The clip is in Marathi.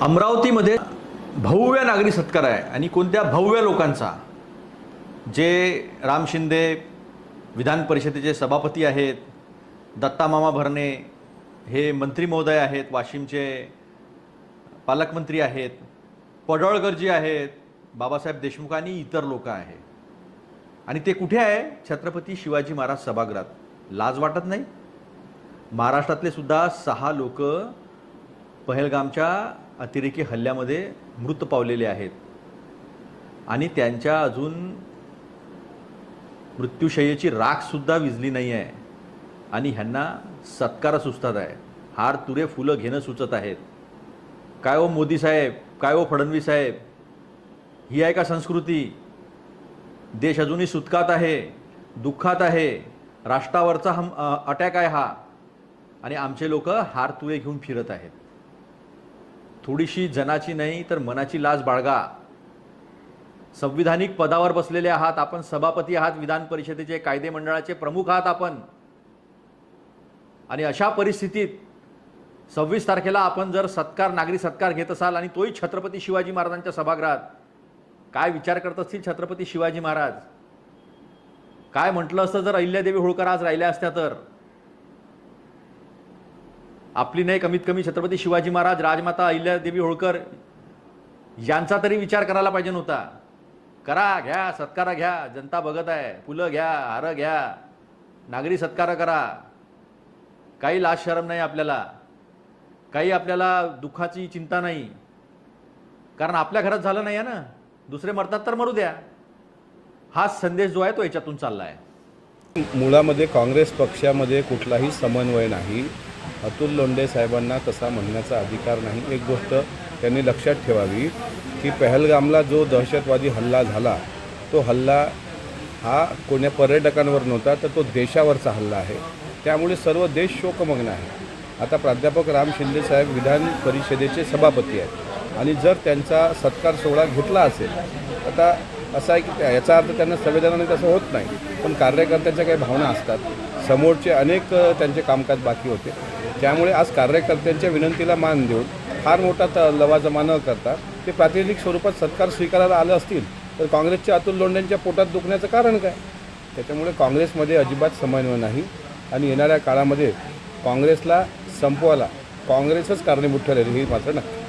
अमरावतीमध्ये भव्य नागरी सत्कार आहे आणि कोणत्या भव्य लोकांचा? जे राम शिंदे विधान परिषदेचे सभापती आहेत दत्ता मामा भरणे हे मंत्री महोदय आहेत वाशिमचे पालकमंत्री आहेत पडळकरजी आहेत बाबासाहेब देशमुख आणि इतर लोक आहेत. आणि ते कुठे आहे? छत्रपती शिवाजी महाराज सभागृहात. लाज वाटत नाही? महाराष्ट्रातले सुद्धा सहा लोक पहलगामच्या अतिरेकी हल्ल्यामध्ये मृत पावलेले आहेत. आणि त्यांच्या अजून मृत्यूशय्येची राखसुद्धा विजली नाही आहे. आणि ह्यांना सत्कार सुचतात आहे. हार तुरे फुलं घेणं सुचत आहेत. काय ओ मोदी साहेब? काय ओ फडणवीस साहेब? ही आहे का संस्कृती? देश अजूनही सुतकात आहे दुःखात आहे. राष्ट्रावरचा हम अटॅक आहे हा. आणि आमचे लोक हार तुळे घेऊन फिरत आहेत. थोडीशी जनाची नाही तर मनाची लाज बाळगा. संविधानिक पदावर बसलेले आहात आपण सभापती आहात विधान परिषदेचे कायदे मंडळाचे प्रमुख आहात आपण. आणि अशा परिस्थितीत सव्वीस तारखेला आपण जर सत्कार नागरी सत्कार घेत असाल आणि तोही छत्रपती शिवाजी महाराजांच्या सभागृहात काय विचार करत असतील छत्रपती शिवाजी महाराज? काय म्हटलं असतं जर अहिल्यादेवी होळकर आज राहिल्या असत्या तर? आपली नाही कमीत कमी छत्रपती शिवाजी महाराज राजमाता अहिल्यादेवी होळकर यांचा तरी विचार करायला पाहिजे नव्हता. करा घ्या सत्कार घ्या जनता बघत आहे फुलं घ्या हारं घ्या नागरी सत्कार करा. काही लाज शरम नाही आपल्याला काही आपल्याला दुःखाची चिंता नाही. कारण आपल्या घरात झालं नाही आहे ना? दुसरे मरतात तर मरू द्या. हाच संदेश जो आहे तो याच्यातून चालला आहे मुळामध्ये काँग्रेस पक्षामध्ये कुठलाही समन्वय नाही. अतुल लोंढे साहेबांना तसा म्हणण्याचा अधिकार नाही. एक गोष्ट त्यांनी लक्षात ठेवावी की पहलगामला जो दहशतवादी हल्ला झाला तो हल्ला हा कोण्या पर्यटकांवर नव्हता तर तो देशावरचा हल्ला आहे. त्यामुळे सर्व देश शोकमग्न आहे. आता प्राध्यापक राम शिंदे साहेब विधान परिषदेचे सभापती आहेत. आणि जर त्यांचा सत्कार सोहळा घेतला असेल आता असं आहे की त्या- याचा अर्थ त्यांना संवेदनाने तसं होत नाही पण कार्यकर्त्यांच्या काही भावना असतात. समोरचे अनेक त्यांचे कामकाज बाकी होते. त्यामुळे आज कार्यकर्त्यांच्या विनंतीला मान देऊन फार मोठा त लवाजमा न करता ते प्रातिनिधिक स्वरूपात सत्कार स्वीकारायला आलं असतील तर काँग्रेसच्या अतुल लोंढ्यांच्या पोटात दुखण्याचं कारण काय? त्याच्यामुळे काँग्रेसमध्ये अजिबात समन्वय नाही आणि येणाऱ्या काळामध्ये काँग्रेसला संपवायला काँग्रेसच कारणीभूत ठरेल ही मात्र नक्की.